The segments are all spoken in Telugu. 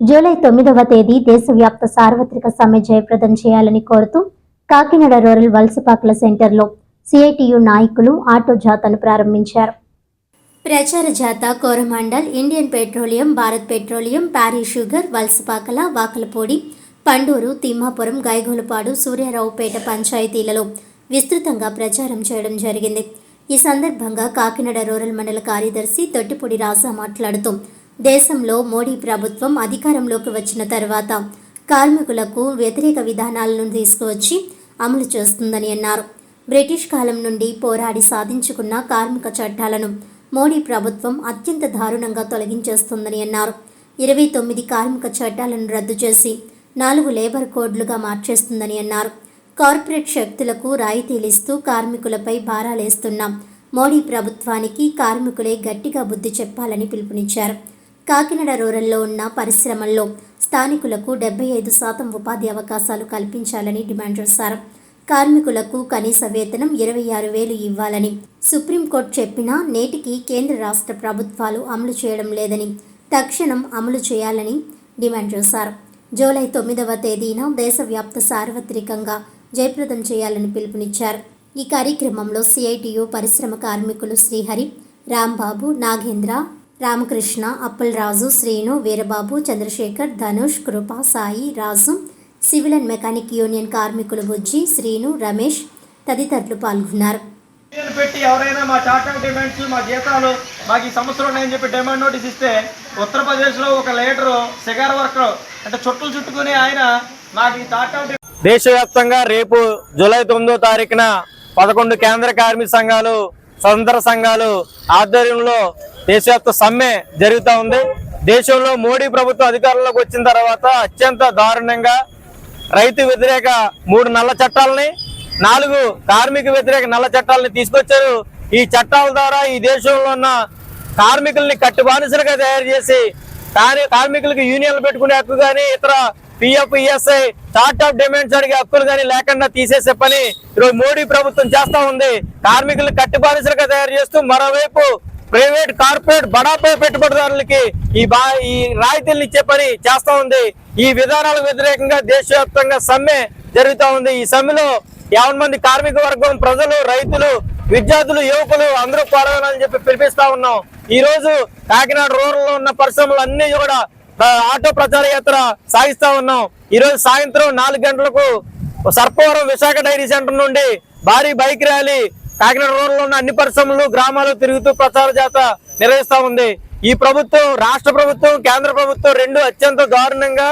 జూలై తొమ్మిదవ తేదీ దేశవ్యాప్త సార్వత్రిక సమ్మె జయప్రదం చేయాలని కోరుతూ కాకినాడ రూరల్ వలసపాకుల సెంటర్లో సిఐటియు నాయకులు ఆటో జాతను ప్రారంభించారు. ప్రచార జాత Coromandel Indian petroleum Bharat petroleum Parry sugar Valasapakala Vakalapudi Panduru Thimmapuram Gaigolapadu Suryaraopeta పంచాయతీలలో విస్తృతంగా ప్రచారం చేయడం జరిగింది. ఈ సందర్భంగా కాకినాడ రూరల్ మండల కార్యదర్శి తొట్టిపూడి రాజా మాట్లాడుతూ దేశంలో మోడీ ప్రభుత్వం అధికారంలోకి వచ్చిన తర్వాత కార్మికులకు వ్యతిరేక విధానాలను తీసుకువచ్చి అమలు చేస్తుందని అన్నారు. బ్రిటిష్ కాలం నుండి పోరాడి సాధించుకున్న కార్మిక చట్టాలను మోడీ ప్రభుత్వం అత్యంత దారుణంగా తొలగించేస్తుందని అన్నారు. ఇరవై తొమ్మిది కార్మిక చట్టాలను రద్దు చేసి నాలుగు లేబర్ కోడ్లుగా మార్చేస్తుందని అన్నారు. కార్పొరేట్ శక్తులకు రాయితీలిస్తూ కార్మికులపై భారాలేస్తున్న మోడీ ప్రభుత్వానికి కార్మికులే గట్టిగా బుద్ధి చెప్పాలని పిలుపునిచ్చారు. కాకినాడ రూరల్లో ఉన్న పరిశ్రమల్లో స్థానికులకు డెబ్బై ఐదు శాతం ఉపాధి అవకాశాలు కల్పించాలని డిమాండ్ చేశారు. కార్మికులకు కనీస వేతనం ఇరవై ఆరు వేలు ఇవ్వాలని సుప్రీంకోర్టు చెప్పినా నేటికి కేంద్ర రాష్ట్ర ప్రభుత్వాలు అమలు చేయడం లేదని తక్షణం అమలు చేయాలని డిమాండ్ చేశారు. జూలై తొమ్మిదవ తేదీన దేశవ్యాప్త సార్వత్రికంగా జయప్రదం చేయాలని పిలుపునిచ్చారు. ఈ కార్యక్రమంలో సిఐటియు పరిశ్రమ కార్మికులు Srihari Rambabu Nagendra Ramakrishna Appalaraju Srinu Veerababu Chandrasekhar Dhanush Krupa Sai Raju civil and mechanic union కార్మికులు బుజ్జి శ్రీను రమేష్ తదితరులు పాల్గొన్నారు. పెట్టి ఎవరైనా మా చార్టర్ డిమాండ్స్ మా జీతాలు మాకు ఈ సమస్యలు ఉన్నాయని చెప్పి డిమాండ్ నోటీస్ ఇస్తే ఉత్తరప్రదేశ్లో ఒక లీడరు సిగార్ వర్కర్ అంటే చుట్టలు చుట్టుకుని ఆయన మాకు ఈ చార్టర్ దేశవ్యాప్తంగా రేపు జూలై తొమ్మిదో తారీఖున పదకొండు కేంద్ర కార్మిక సంఘాలు స్వతంత్ర సంఘాలు ఆధ్వర్యంలో దేశవ్యాప్త సమ్మె జరుగుతూ ఉంది. దేశంలో మోడీ ప్రభుత్వం అధికారంలోకి వచ్చిన తర్వాత అత్యంత దారుణంగా రైతు వ్యతిరేక మూడు నల్ల చట్టాలని నాలుగు కార్మిక వ్యతిరేక నల్ల చట్టాలని తీసుకొచ్చారు. ఈ చట్టాల ద్వారా ఈ దేశంలో ఉన్న కార్మికుల్ని కట్టుబానిసలుగా తయారు చేసి కానీ కార్మికులకు యూనియన్లు పెట్టుకునే హక్కు కానీ ఇతర PF ESI chart of demands అడిగే హక్కులు కానీ లేకుండా తీసేసే పని ఈరోజు మోడీ ప్రభుత్వం చేస్తా ఉంది. కార్మికులను కట్టుబానిసలుగా తయారు చేస్తూ మరోవైపు ప్రైవేట్ కార్పొరేట్ బడాపై పెట్టుబడిదారులకి ఈ బా ఈ రాయితీలను ఇచ్చే పని చేస్తా ఉంది. ఈ విధానాలకు వ్యతిరేకంగా దేశవ్యాప్తంగా సమ్మె జరుగుతూ ఉంది. ఈ సమ్మెలో యాభై మంది కార్మిక వర్గం ప్రజలు రైతులు విద్యార్థులు యువకులు అందరూ పాల్గొనాలని చెప్పి పిలిపిస్తా ఉన్నాం. ఈ రోజు కాకినాడ రూరల్లో ఉన్న పరిశ్రమలు అన్ని కూడా ఆటో ప్రచార యాత్ర సాగిస్తా ఉన్నాం. ఈ రోజు సాయంత్రం నాలుగు గంటలకు సర్పవరం విశాఖ డైరీ సెంటర్ నుండి భారీ బైక్ ర్యాలీ కాకినాడ రూరల్ ఉన్న అన్ని పరిశ్రమలు గ్రామాలు తిరుగుతూ ప్రచార జాత నిర్వహిస్తా ఉంది. ఈ ప్రభుత్వం రాష్ట్ర ప్రభుత్వం కేంద్ర ప్రభుత్వం రెండు అత్యంత దారుణంగా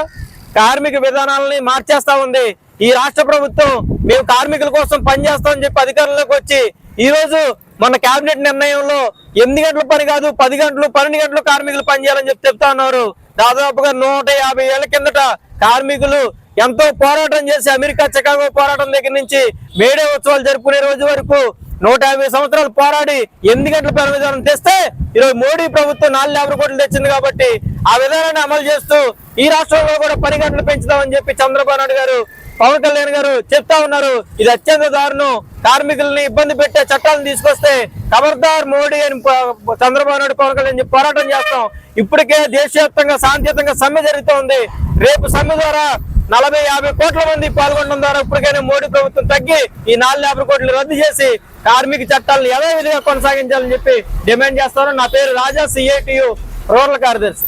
కార్మిక విధానాలని మార్చేస్తా ఉంది. ఈ రాష్ట్ర ప్రభుత్వం మేము కార్మికుల కోసం పనిచేస్తామని చెప్పి అధికారంలోకి వచ్చి ఈ రోజు మన కేబినెట్ నిర్ణయంలో ఎనిమిది గంటల పని కాదు పది గంటలు పన్నెండు గంటలు కార్మికులు పనిచేయాలని చెప్పి చెప్తా ఉన్నారు. దాదాపుగా నూట యాభై ఏళ్ళ కిందట కార్మికులు ఎంతో పోరాటం చేసి అమెరికా చికాగో పోరాటం దగ్గర నుంచి మేడే ఉత్సవాలు జరుపుకునే రోజు వరకు నూట యాభై సంవత్సరాలు పోరాడి ఎనిమిది గంటల పని విధానం తెస్తే ఈరోజు మోడీ ప్రభుత్వం నాలుగు యాభై కోట్లు తెచ్చింది కాబట్టి ఆ విధానాన్ని అమలు చేస్తూ ఈ రాష్ట్రంలో కూడా పని గంటలు పెంచుదామని చెప్పి చంద్రబాబు నాయుడు గారు పవన్ కళ్యాణ్ గారు చెప్తా ఉన్నారు. ఇది అత్యంత దారుణం. కార్మికుల్ని ఇబ్బంది పెట్టే చట్టాలను తీసుకొస్తే ఖబర్దార్ మోడీ అని చంద్రబాబు నాయుడు పవన్ కళ్యాణ్ పోరాటం చేస్తాం. ఇప్పటికే దేశవ్యాప్తంగా శాంతియుతంగా సమ్మె జరుగుతోంది. రేపు సమ్మె ద్వారా నలభై యాభై కోట్ల మంది పాల్గొనడం ద్వారా ఇప్పటికైనా మోడీ ప్రభుత్వం తగ్గి ఈ నాలుగు యాభై కోట్లు రద్దు చేసి కార్మిక చట్టాలను యథావిధిగా కొనసాగించాలని చెప్పి డిమాండ్ చేస్తాను నా పేరు రాజా సిఐటియు రూరల్ కార్యదర్శి.